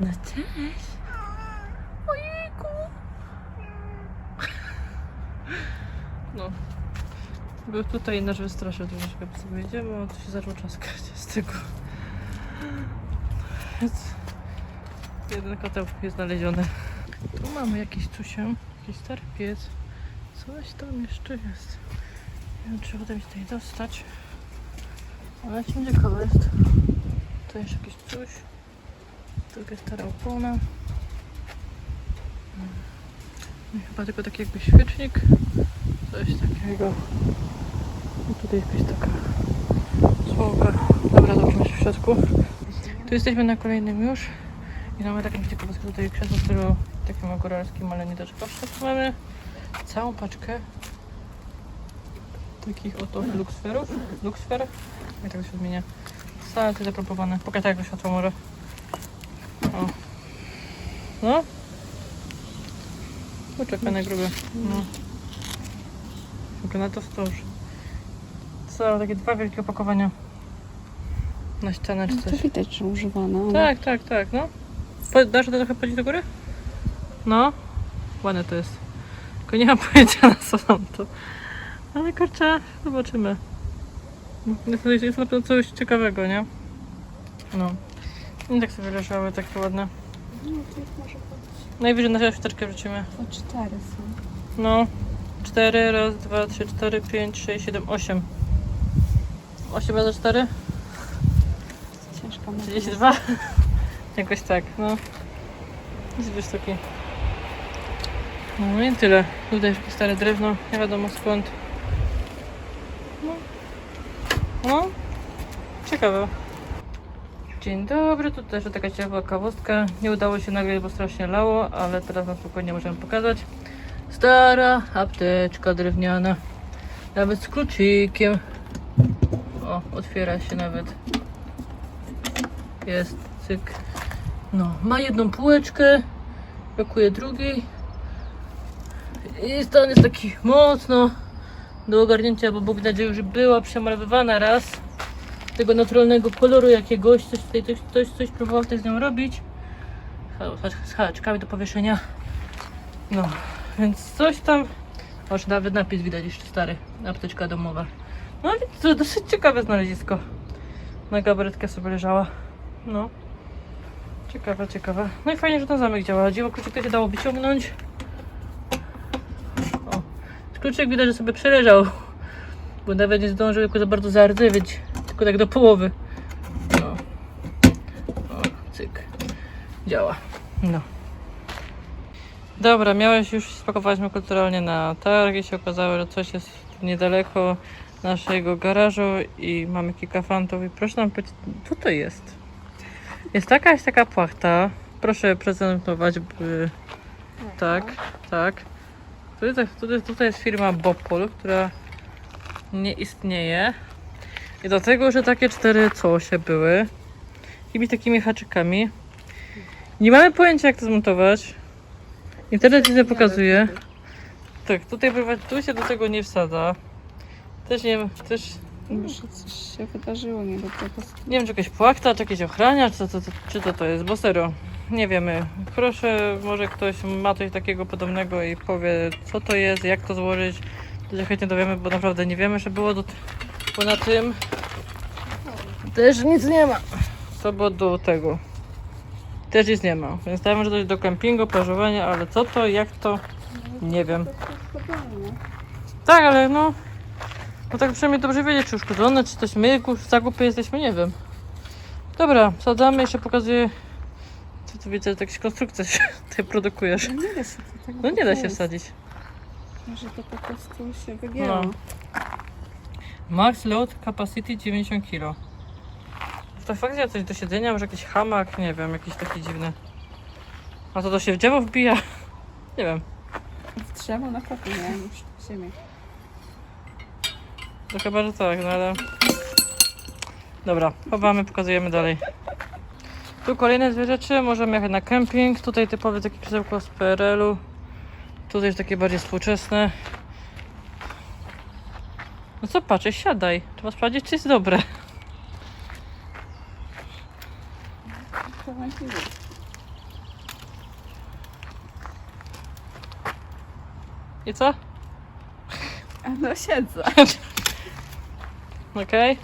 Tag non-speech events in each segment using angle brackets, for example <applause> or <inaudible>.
No cześć. Ojejku. No. Był tutaj i nas wystraszył troszeczkę, sobie jedziemy, a tu się zaczął czaskać z tego. Więc jeden koteł jest znaleziony. Tu mamy jakiś cusię, jakiś stary piec. Coś tam jeszcze jest. Nie wiem, czy uda mi się tutaj dostać. Ale ciekawa jest. Tu jest jakiś coś. Druga stara opona. Chyba tylko taki jakby świecznik. Coś takiego. I tutaj jakaś taka słowa. Dobra, zobaczymy się w środku. Tu jesteśmy na kolejnym już. I mamy taką ciekawostkę tutaj krzesło, które takim góralskim, ale nie też kosztów. Mamy całą paczkę takich oto luksferów. Luksfer? Jak tak się odmienia? Salty zapropowane. Pokaż jak to światło może. No. Poczekaj na grube. No. Wygląda to wstąż. Co, takie dwa wielkie opakowania. Na ścianę czy No to coś. widać, że używane. ale- Tak, tak, tak, no. Po, dasz to trochę podnieść do góry? No. Ładne to jest. Tylko nie mam <laughs> pojęcia na co tam to. Ale kurczę, zobaczymy. Jest jest na pewno coś ciekawego, nie? No. I tak sobie leżały, takie ładne. No to już może być. Najwyżej na świeczkę wrzucimy. O cztery są. No. 4, raz, dwa, trzy, cztery, pięć, sześć, siedem, osiem. 8 razy 4? Ciężka 32? <laughs> Jakoś tak, no. Dwie sztuki. No i tyle. Tutaj jakieś stare drewno, nie wiadomo skąd. No. No. Ciekawe. Dzień dobry, tu też taka ciekawa kawostka. Nie udało się nagrać, bo strasznie lało, ale teraz na spokojnie możemy pokazać. Stara apteczka drewniana. Nawet z kluczykiem. O, otwiera się nawet. Jest, cyk. No, ma jedną półeczkę, brakuje drugiej. I stan jest taki mocno do ogarnięcia, bo Bóg nadzieję, że była przemalowywana raz. Tego naturalnego koloru jakiegoś, coś tutaj, ktoś, ktoś coś próbował tutaj z nią robić. Z haczkami do powieszenia. No, więc coś tam. Aż nawet napis widać jeszcze stary, apteczka domowa. No więc to dosyć ciekawe znalezisko. Na gabaretkę sobie leżała. No. Ciekawe, ciekawe. No i fajnie, że ten zamek działa. Dziwo kluczyk się dało wyciągnąć. O. Kluczyk widać, że sobie przeleżał. Bo nawet nie zdążył jako za bardzo zardzewieć. Tylko tak do połowy. No. O, cyk. Działa. No. Dobra, miałeś już spakowaliśmy kulturalnie na targ i się okazało, że coś jest niedaleko naszego garażu i mamy kilka fantów i proszę nam powiedzieć, co to jest? Jest jest taka płachta. Proszę prezentować, by... Tak, tak. Tutaj, tutaj jest firma Bopol, która nie istnieje. I do tego, że takie cztery cosie były. I takimi haczykami. Nie mamy pojęcia, jak to zmontować. Internet nic nie pokazuje. Tak, tutaj tu się do tego nie wsadza. Też nie wiem, też Może coś się wydarzyło nie do tego. nie wiem, czy jakaś płachta, czy jakiś ochraniacz, co, co, co, czy to to jest, bo serio, nie wiemy. Proszę, może ktoś ma coś takiego podobnego i powie, co to jest, jak to złożyć. To się chętnie dowiemy, bo naprawdę nie wiemy, że było do... Bo na tym też nic nie ma. Co było do tego? Też nic nie ma. Więc dajmy, że jest do kempingu, plażowania, ale co to, jak to, nie wiem. Tak, ale no. No tak przynajmniej dobrze wiedzieć, czy uszkodzone, czy coś my kur- zakupy jesteśmy, nie wiem. Dobra, sadzamy, jeszcze pokazuję. Co tu widzę, jakieś konstrukcje się <laughs> tutaj produkujesz. No nie da się to tak No nie da się wsadzić. Może to po prostu się wygięło. No. Max load capacity 90 kg. To faktycznie coś do siedzenia, może jakiś hamak, nie wiem, jakiś taki dziwny. A to to się w drzewo wbija? <laughs> Nie wiem. W drzewo na pewno nie już w ziemię. To chyba, że tak, no ale... Dobra, chowamy, pokazujemy dalej. Tu kolejne dwie rzeczy, możemy jechać na kemping. Tutaj typowe takie krzesełko z PRL-u. Tutaj już takie bardziej współczesne. No co patrzę, siadaj. Trzeba sprawdzić, czy jest dobre. I co? No siedzę. Okej. Okay.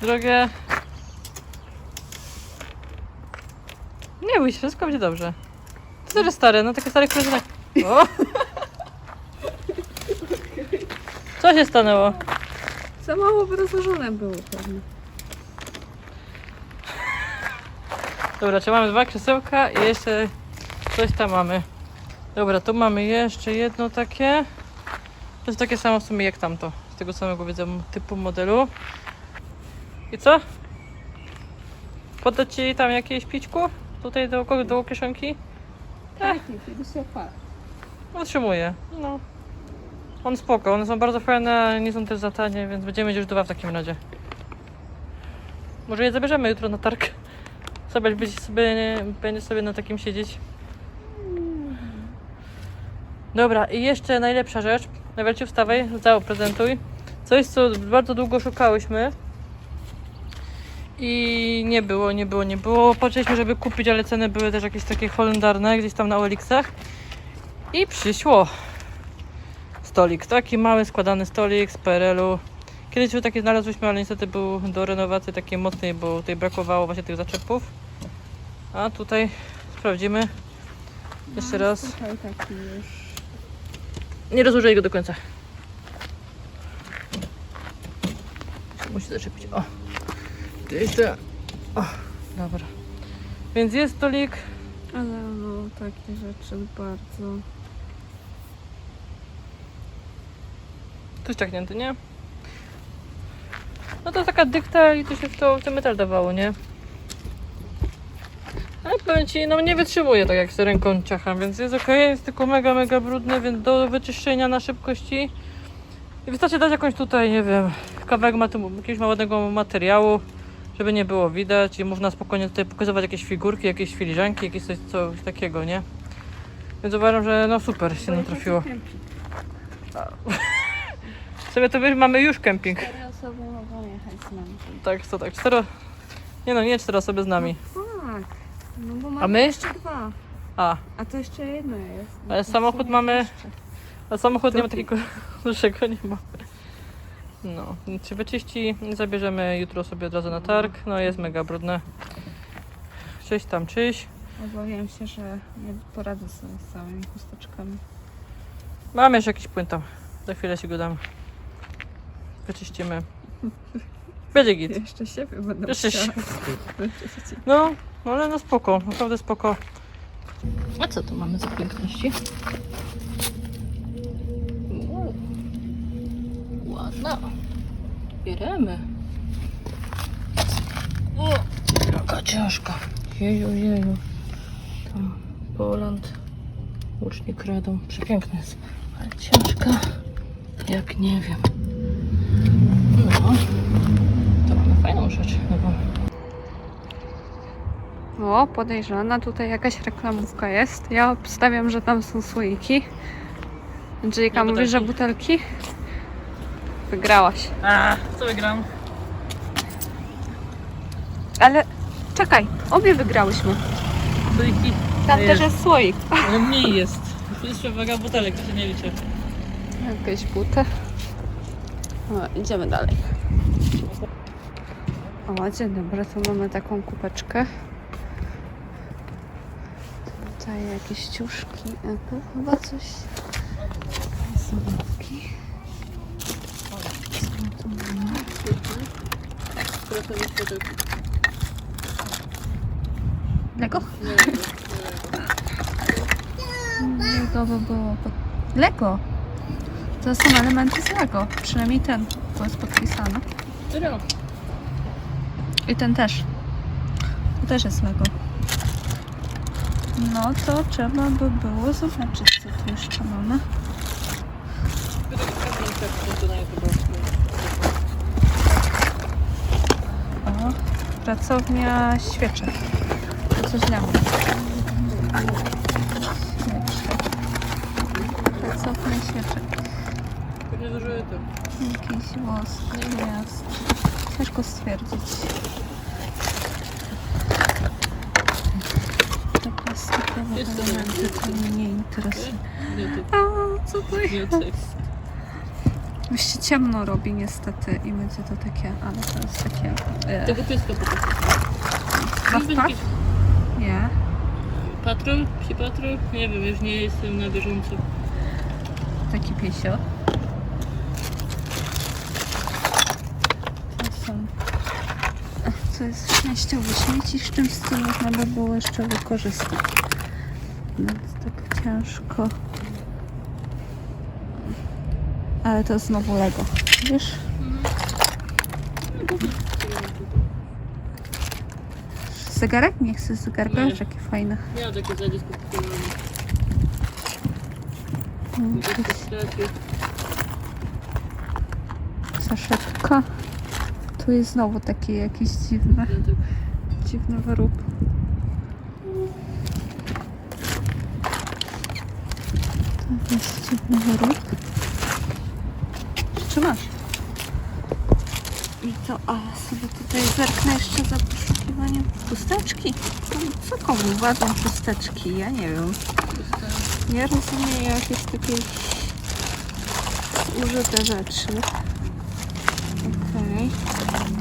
Drogie. Nie bój się, wszystko będzie dobrze. To, że stary? No takie stare koleżanki. Co się stanęło? Za mało rozłożone było pewnie. Dobra, czy mamy dwa krzesełka i jeszcze coś tam mamy. Dobra, tu mamy jeszcze jedno takie. To jest takie samo w sumie jak tamto. Z tego samego widzę typu modelu. I co? Podać ci tam jakieś pićku? Tutaj do, do kieszonki? Tak, nie, kiedy się. Utrzymuję. No. On spoko, one są bardzo fajne, ale nie są też za tanie, więc będziemy mieć już dwa w takim razie. Może je zabierzemy jutro na targ. Zobacz, będzie sobie, będzie sobie na takim siedzieć. Dobra, i jeszcze najlepsza rzecz. Nawelciu, wstawaj, zaprezentuj. Coś, co bardzo długo szukałyśmy. I nie było, nie było, nie było. Patrzyliśmy, żeby kupić, ale ceny były też jakieś takie holendarne, gdzieś tam na Olixach. I przyszło. Stolik, taki mały, składany stolik z PRL-u. Kiedyś już taki znalazłyśmy, ale niestety był do renowacji takiej mocnej, bo tutaj brakowało właśnie tych zaczepów. A tutaj sprawdzimy. Jeszcze raz. Słuchaj, taki już. Nie rozłożę go do końca. Musi zaczepić. O. Tu Jeszcze. O. Dobra. Więc jest stolik. Ale no, takie rzeczy bardzo. Tu ściągnięty, nie? No to jest taka dykta i to się w to w ten metal dawało, nie? Ale powiem ci, no nie wytrzymuje tak jak z ręką ciacham, więc jest ok, jest tylko mega, mega brudny, więc do wyczyszczenia na szybkości. I wystarczy dać jakąś tutaj, nie wiem, kawałek matu, jakiegoś małego materiału, żeby nie było widać i można spokojnie tutaj pokazywać jakieś figurki, jakieś filiżanki, jakieś coś, coś takiego, nie? Więc uważam, że no super się nam trafiło. <laughs> Sobie to wiesz, mamy już kemping. Cztery osoby mogą jechać z nami. Tak, to tak, cztero... Nie no, nie cztery osoby z nami. Tak. No bo mamy A my? jeszcze dwa. A, A to jeszcze jedno jest. No Ale samochód mamy- jeszcze. a samochód nie ma takiego <laughs> dużego, nie ma. No, czy wyczyści, zabierzemy jutro sobie od razu na targ. No jest mega brudne. Czyś tam, czyś. Obawiam się, że nie poradzę sobie z całymi chusteczkami. Mam jeszcze jakiś płyn tam. Za chwilę ci go dam. Wyczyścimy. Będzie git. Jeszcze siebie będę Jeszcze musiała się. wyczyścić. No, ale no spoko, naprawdę spoko. A co tu mamy za piękności? Ładna. Bieremy. O, jaka ciężka. Jeju, jeju. Tam Poland. Łucznik radą. Przepiękny jest. Ale ciężka. Jak nie wiem. No. To mamy fajną rzecz. No O, podejrzana, tutaj jakaś reklamówka jest. Ja obstawiam, że tam są słoiki. Angelika Nie, mówi, że butelki. Wygrałaś. A, co wygram? Ale czekaj, obie wygrałyśmy. Słoiki. Tam też jest. słoik. Ale mniej jest. Tu jest waga butelek, to się nie liczy. Jakieś buty. O, idziemy dalej. O, dzień dobry, tu mamy taką kupeczkę. Tutaj jakieś ciuszki, a tu chyba coś... Zabawki. Co tu mamy? Lego? Lego by było... Lego! To są elementy z Lego. Przynajmniej ten, to jest podpisane. Serio? I ten też. To też jest Lego. No to trzeba by było zobaczyć, co tu jeszcze mamy. O, pracownia świeczek. To coś dla mnie. Świeczek. Pracownia świeczek. Pewnie zużyję to. Jakiś wosk, gwiazd. Ciężko stwierdzić. Taka plastikowe Jest to elementy, to mnie nie interesuje. Nie, to A, co to nie jest? tekst. Już się ciemno robi niestety i będzie to takie, ale to jest takie... E, Tego pieska po prostu. Niby pas? jakiś nie. Patrol? Psi patrol? Nie wiem, już nie jestem na bieżąco. Taki piesio. To są... Co jest szczęściowy śmieci, z czymś co można by było jeszcze wykorzystać. Więc tak ciężko. Ale to znowu Lego. Wiesz? Zegarek? Nie chcę zegarka, Nie. jakie fajne. Miała takie zadzisko kupowane. Mm, Saszetka. Tu jest znowu takie jakieś dziwne, dziwny wyrób. To jest dziwny wyrób. Trzymasz? I to, ale sobie tutaj zerknę jeszcze za poszukiwaniem chusteczki. Co komu wadzą chusteczki? Ja nie wiem. Nie rozumiem jakieś takie zużyte rzeczy. Okej. Słupka. Do.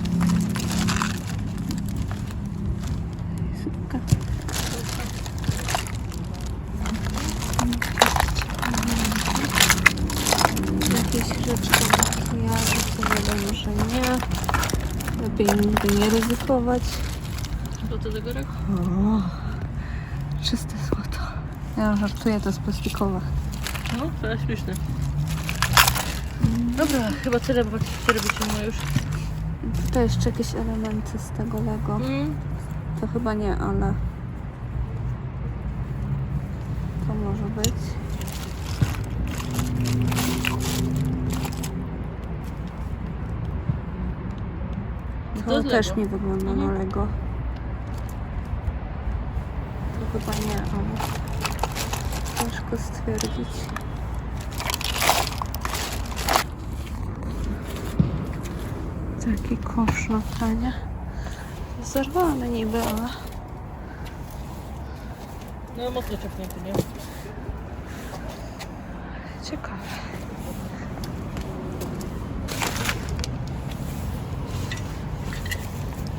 Lepiej nigdy nie ryzykować. Co to zegarek? O, czyste złoto. Ja żartuję, to jest plastikowe. No, to jest śmieszne. Dobra, chyba tyle, bo cztery wyciągnę już. Tutaj jeszcze jakieś elementy z tego Lego. Mm. To chyba nie, ale to może być. To To też Lego. mi wygląda na Mhm. Lego. To chyba nie, ale ciężko stwierdzić. Taki kosz na pranie. Zerwany niby, ale No, mocno ciepnięty, nie? ciekawe.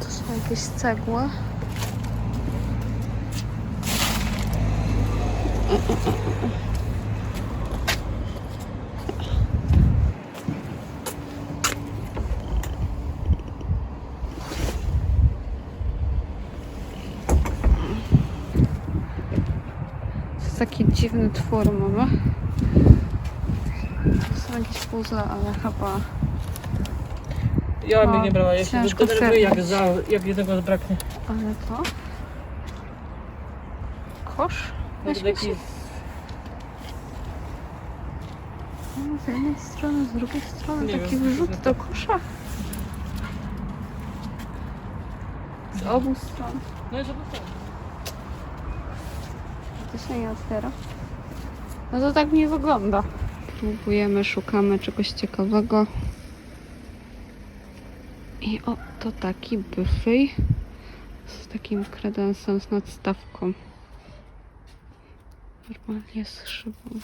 To są jakieś cegły. To jest taki dziwny twór mamy. To są jakieś puzzle, ale chyba Ja bym No, nie brała, ja się ciężko zdenerwuję, jak, za, jak jednego zabraknie. Ale to? Kosz? Taki... się- No, z jednej strony, z drugiej strony Nie taki wiem, to do kosza. Z obu stron. No i zobaczymy. To się nie otwiera. No to tak nie wygląda. Próbujemy, szukamy czegoś ciekawego. I o, to taki byfy z takim kredensem, z nadstawką. Normalnie z szybą.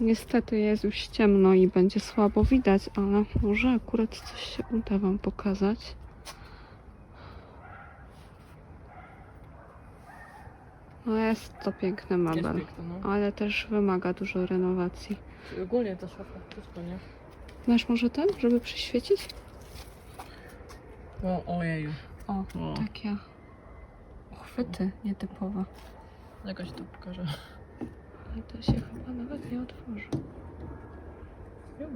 Niestety jest już ciemno i będzie słabo widać, ale może akurat coś się uda Wam pokazać. No jest to piękny Jest mebel, piękne, no. ale też wymaga dużo renowacji. Ogólnie ta szafa, wszystko, nie? Masz może ten, żeby przyświecić? O, ojeju. O, O. takie chwyty nietypowe. Jakoś to pokażę. Ale to się chyba nawet nie otworzy. Ja.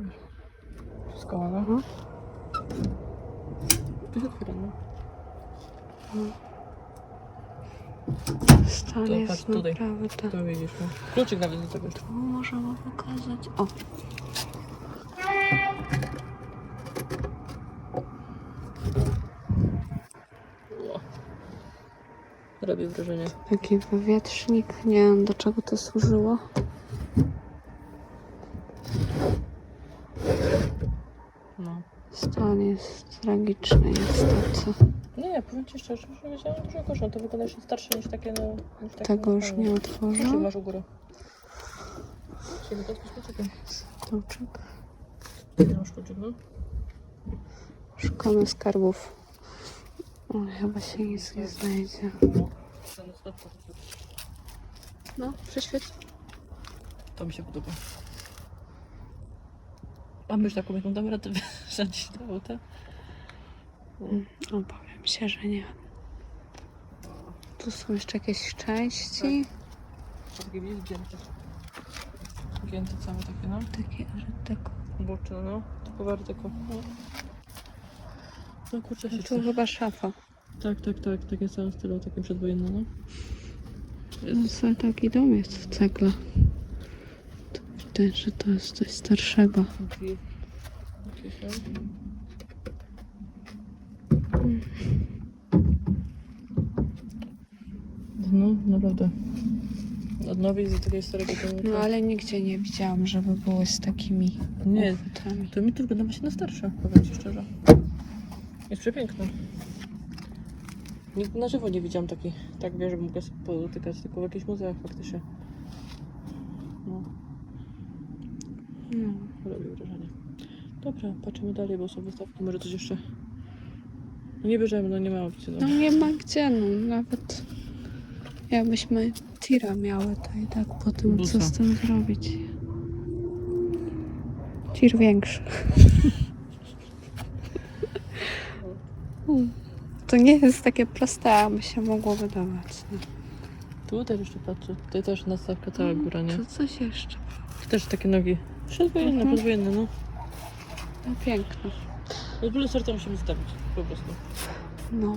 Wszystko no. Mhm. To jest otwierane. Stan To jest patrz tutaj. naprawdę... To widzisz, no. Kluczyk nawet do tego. Tu możemy pokazać... O, Ło. Robi wrażenie. taki wywietrznik. Nie wiem do czego to służyło. No. Stan jest to, co Nie, powiem Ci szczerze, że wiedziałam dużo gorsze. To wygląda jeszcze starsze niż takie, no... Niż takie tego już nie otworzę. masz u góry. Czyli to jest kluczykiem. Kluczyk. Nie masz kluczyk, no. Szukamy skarbów. O, chyba się nic nie znajdzie. No, prześwieć. To mi się podoba. A mysz taką jaką damy radę wsadzić do auta? Obawiam się, że nie. Tu są jeszcze jakieś części. To takie widzisz gięte. Gięte całe takie, no. Takie artykuły. Boczne, no. Tylko wartyko. No. No kurczę, się Tu chyba szafa. Tak, tak, tak. Takie w całym stylu, takim przedwojennym, no. No co, taki dom jest w cegle. Widać, że to jest coś starszego. Drzwi. Jakieś, no. Naprawdę. Odnowić z takiego starego domu. No ale nigdzie nie widziałam, żeby były z takimi Nie, uchwytami. to mi to wygląda właśnie na starsze, powiem Ci szczerze. Jest przepiękne. Nigdy na żywo nie widziałam takiej, tak wiesz, że mogę sobie potykać, tylko w jakichś muzeach faktycznie. No, No. robi wrażenie. Dobra, patrzymy dalej, bo są wystawki, może coś jeszcze... Nie bierzemy, no nie ma opcji. no No. nie ma gdzie, no nawet jakbyśmy tira miały, to i tak po tym, co Busa. z tym zrobić. Tir większy. <laughs> To nie jest takie proste, aby się mogło wydawać. No. Tu też jeszcze patrzę, tutaj też nastawka cała góra, nie? To coś jeszcze. Tu też takie nogi. Przedwojenne, Mhm. podwojenne, no. No piękne. W ogóle serca musimy stawić, po prostu. No.